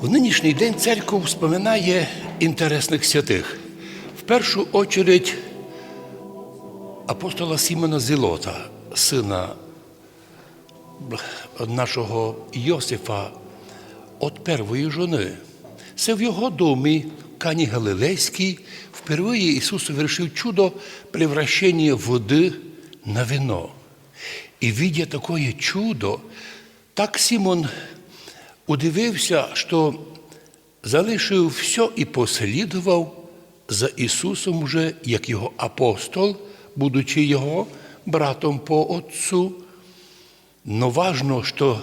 В нинішній день церква вспоминає інтересних святих. В першу очередь апостола Сімона Зілота, сина нашого Йосифа от первої жони. Це в його домі, Кані Галилейській, впервые Ісус совершив чудо превращення води на вино. І видя такое чудо, так Симон удивився, що залишив все і послідував за Ісусом уже як його апостол, будучи його братом по Отцу. Но важно, що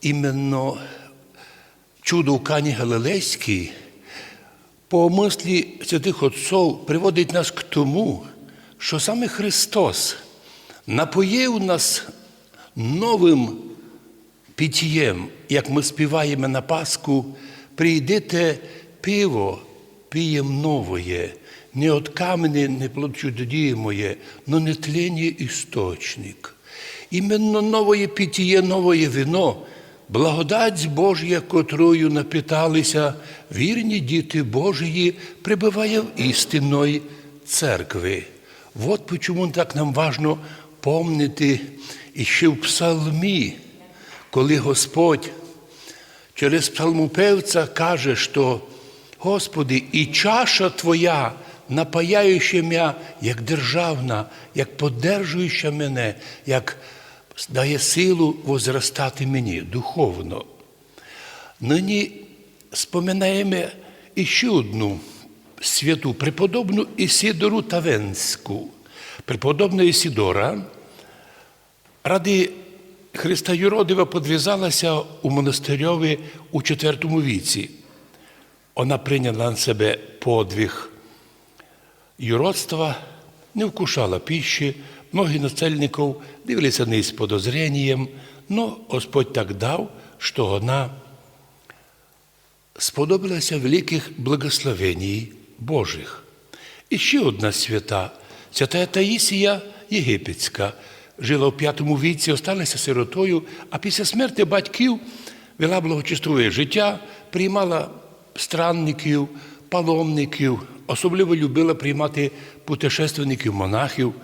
іменно чудо в Кані Галилейській по мислі святих отців приводить нас к тому, що саме Христос напоїв нас новим питьєм, як ми співаємо на Пасху, прийдете пиво, пієм новое, не от камені не плодчудодіємоє, но не тлені істочник. Іменно новое питьє, новое вино, благодать Божя, котрою напиталися вірні діти Божії, прибуває в істинної церкви. Вот почему так нам важно помнити і ще в псалмі, коли Господь через псалмопевця каже, що Господи, і чаша Твоя, напаяюча м'я, як державна, як подержуюча мене, як дає силу возростати мені духовно. Нині споминаємо іще одну святу, преподобну Ісідору Тавенську. Преподобна Ісідора ради Христа Юродива подвізалася у монастирьові у IV віці. Вона прийняла на себе подвиг юродства, не вкушала пищі, многі нацельників дивилися не з подозрінням, но Господь так дав, що вона сподобалася великих благословеній Божих. І ще одна свята, свята Таїсія Єгипетська, жила в п'ятому віці, осталася сиротою, а після смерті батьків вела благочестиве життя, приймала странників, паломників, особливо любила приймати путешественників, монахів.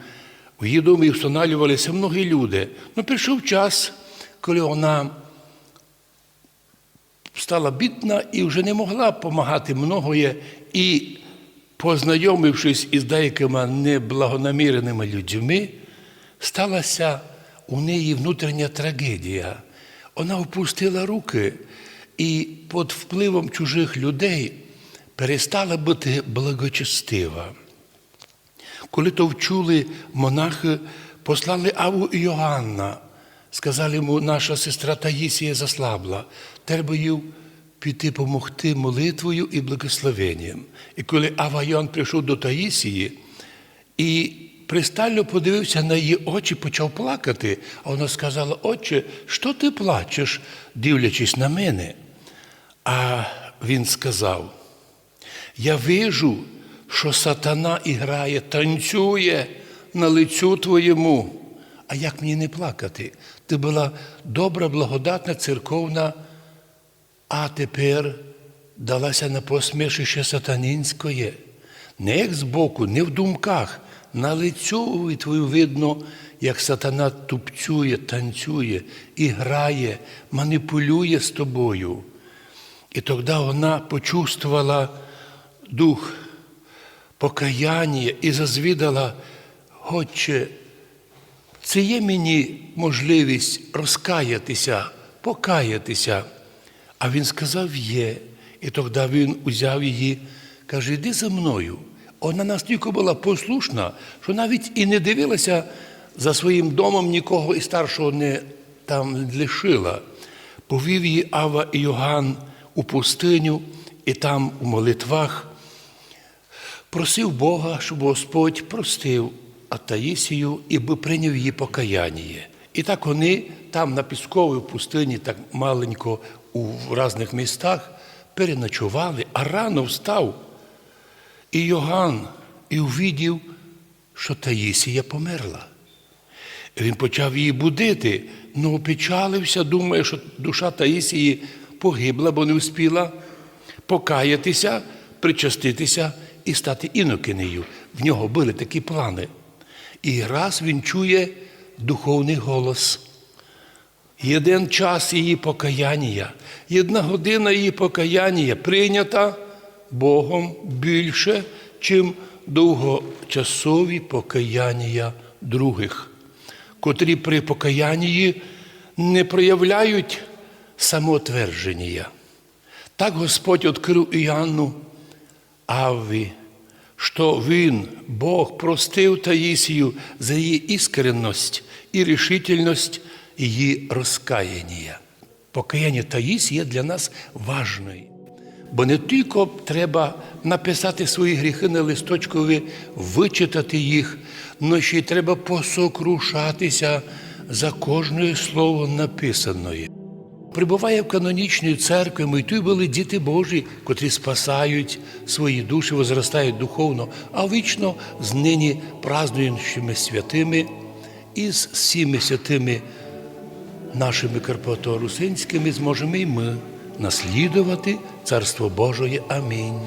У її домі встановлювалися многі люди. Ну, прийшов час, коли вона стала бідна і вже не могла допомагати многоє, і, познайомившись із деякими неблагонаміреними людьми, сталася у неї внутрішня трагедія. Вона опустила руки і під впливом чужих людей перестала бути благочестива. Коли то вчули монахи, послали Аву і Йоанна, сказали йому, наша сестра Таїсія заслабла, треба їй піти помогти молитвою і благословенням. І коли Ава Йоанн прийшов до Таїсії і пристально подивився на її очі, почав плакати, а вона сказала, Отче, що ти плачеш, дивлячись на мене? А він сказав, я вижу, що сатана іграє, танцює на лицю твоєму. А як мені не плакати? Ти була добра, благодатна, церковна, а тепер далася на посмішище сатанінської. Не як збоку, не в думках, на лицю твою видно, як сатана тупцює, танцює, і грає, маніпулює з тобою. І тоді вона почувствувала дух покаяння і зазвідала, Отче, це є мені можливість розкаятися, покаятися. А він сказав є. І тоді він узяв її, каже, йди за мною. Вона настільки була послушна, що навіть і не дивилася за своїм домом нікого і старшого не там лишила. Повів її Ава і Йоган у пустиню, і там у молитвах просив Бога, щоб Господь простив Атаїсію і би прийняв її покаяння. І так вони там на пісковій пустині, так маленько у різних містах, переночували, а рано встав. І Йоган і увидів, що Таїсія померла. Він почав її будити, але опечалився, думає, що душа Таїсії погибла, бо не успіла покаятися, причаститися і стати інокинею. В нього були такі плани. І раз він чує духовний голос. Єдин час її покаяння, єдна година її покаяння прийнята Богом більше, чим довгочасові покаяння других, котрі при покаянні не проявляють самоотвердження. Так Господь відкрив Іоанну Авві, що Він, Бог, простив Таїсію за її іскренність і рішительність її розкаяння. Покаяння Таїсії є для нас важною. Бо не тільки треба написати свої гріхи на листочкові, вичитати їх, але ще й треба посокрушатися за кожне слово написаної. Прибуває в канонічній церкві, ми тут були діти Божі, котрі спасають свої душі, возростають духовно, а вічно з нині празднуючими святими і з всіми святими нашими карпато-русинськими зможемо і ми наслідувати Царство Божоє. Амінь.